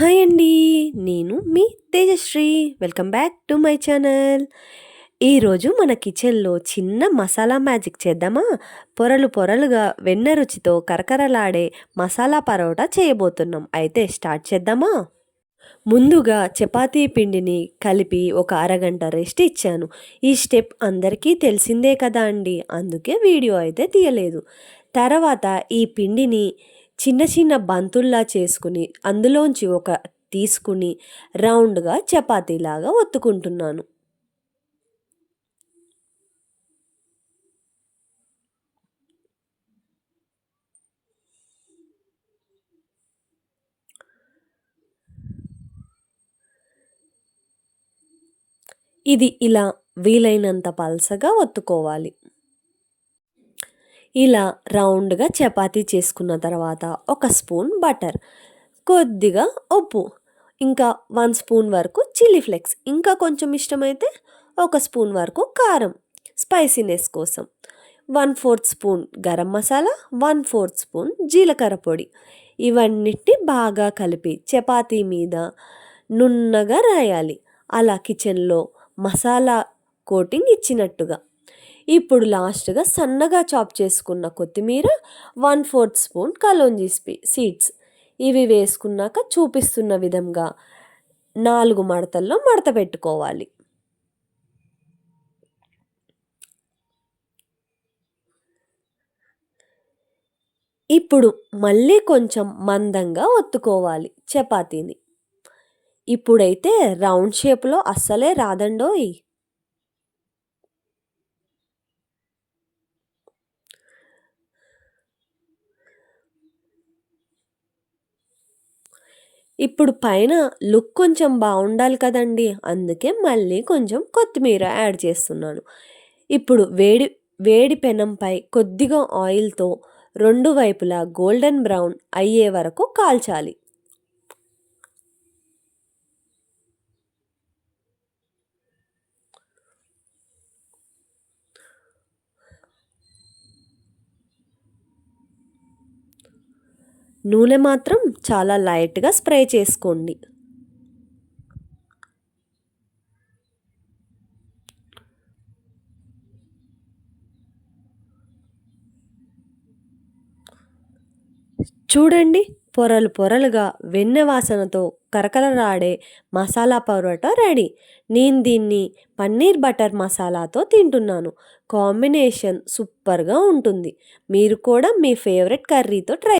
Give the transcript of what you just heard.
Hi అండి నేను మీ Tejashree. Welcome back to my channel. ఈరోజు మన కిచెన్లో చిన్న మసాలా మ్యాజిక్ చేద్దామా? పొరలు పొరలుగా వెన్న రుచితో కరకరలాడే మసాలా పరోటా చేయబోతున్నాం. అయితే స్టార్ట్ చేద్దామా? ముందుగా చపాతీ పిండిని కలిపి ఒక అరగంట రెస్ట్ ఇచ్చాను. ఈ స్టెప్ అందరికీ తెలిసిందే కదా అండి అందుకే వీడియో అయితే తీయలేదు. తర్వాత ఈ పిండిని చిన్న చిన్న బంతుల్లా చేసుకుని అందులోంచి ఒక తీసుకుని రౌండ్గా చపాతీలాగా ఒత్తుకుంటున్నాను. ఇది ఇలా వీలైనంత పలసగా ఒత్తుకోవాలి. ఇలా రౌండ్గా చపాతీ చేసుకున్న తర్వాత ఒక స్పూన్ బటర్ కొద్దిగా ఉప్పు ఇంకా వన్ స్పూన్ వరకు చిల్లీ ఫ్లేక్స్. ఇంకా కొంచెం ఇష్టమైతే ఒక స్పూన్ వరకు కారం స్పైసీనెస్ కోసం. One fourth spoon garam masala one fourth spoon జీలకర్ర పొడి. ఇవన్నిటి బాగా కలిపి చపాతీ మీద నున్నగా రాయాలి. అలా కిచెన్లో మసాలా కోటింగ్ ఇచ్చినట్టుగా. ఇప్పుడు లాస్ట్గా సన్నగా చాప్ చేసుకున్న కొత్తిమీర one fourth spoon kalonji seeds. ఇవి వేసుకున్నాక చూపిస్తున్న విధంగా నాలుగు మడతల్లో మడత పెట్టుకోవాలి. ఇప్పుడు మళ్ళీ కొంచెం మందంగా ఒత్తుకోవాలి చపాతీని. ఇప్పుడైతే రౌండ్ షేప్లో అస్సలే రాదండోయ్. ఇప్పుడు పైన లుక్ కొంచెం బాగుండాలి కదండి. అందుకే మళ్ళీ కొంచెం కొత్తిమీర యాడ్ చేస్తున్నాను. ఇప్పుడు వేడి వేడి పెనంపై కొద్దిగా ఆయిల్తో రెండు వైపులా గోల్డెన్ బ్రౌన్ అయ్యే వరకు కాల్చాలి. నూనె మాత్రం చాలా లైట్గా స్ప్రే చేసుకోండి. చూడండి పొరలు పొరలుగా వెన్నె వాసనతో కరకరలాడే మసాలా పరోటా రెడీ. నేను దీన్ని పన్నీర్ బటర్ మసాలాతో తింటున్నాను. కాంబినేషన్ సూపర్గా ఉంటుంది. మీరు కూడా మీ ఫేవరెట్ కర్రీతో ట్రై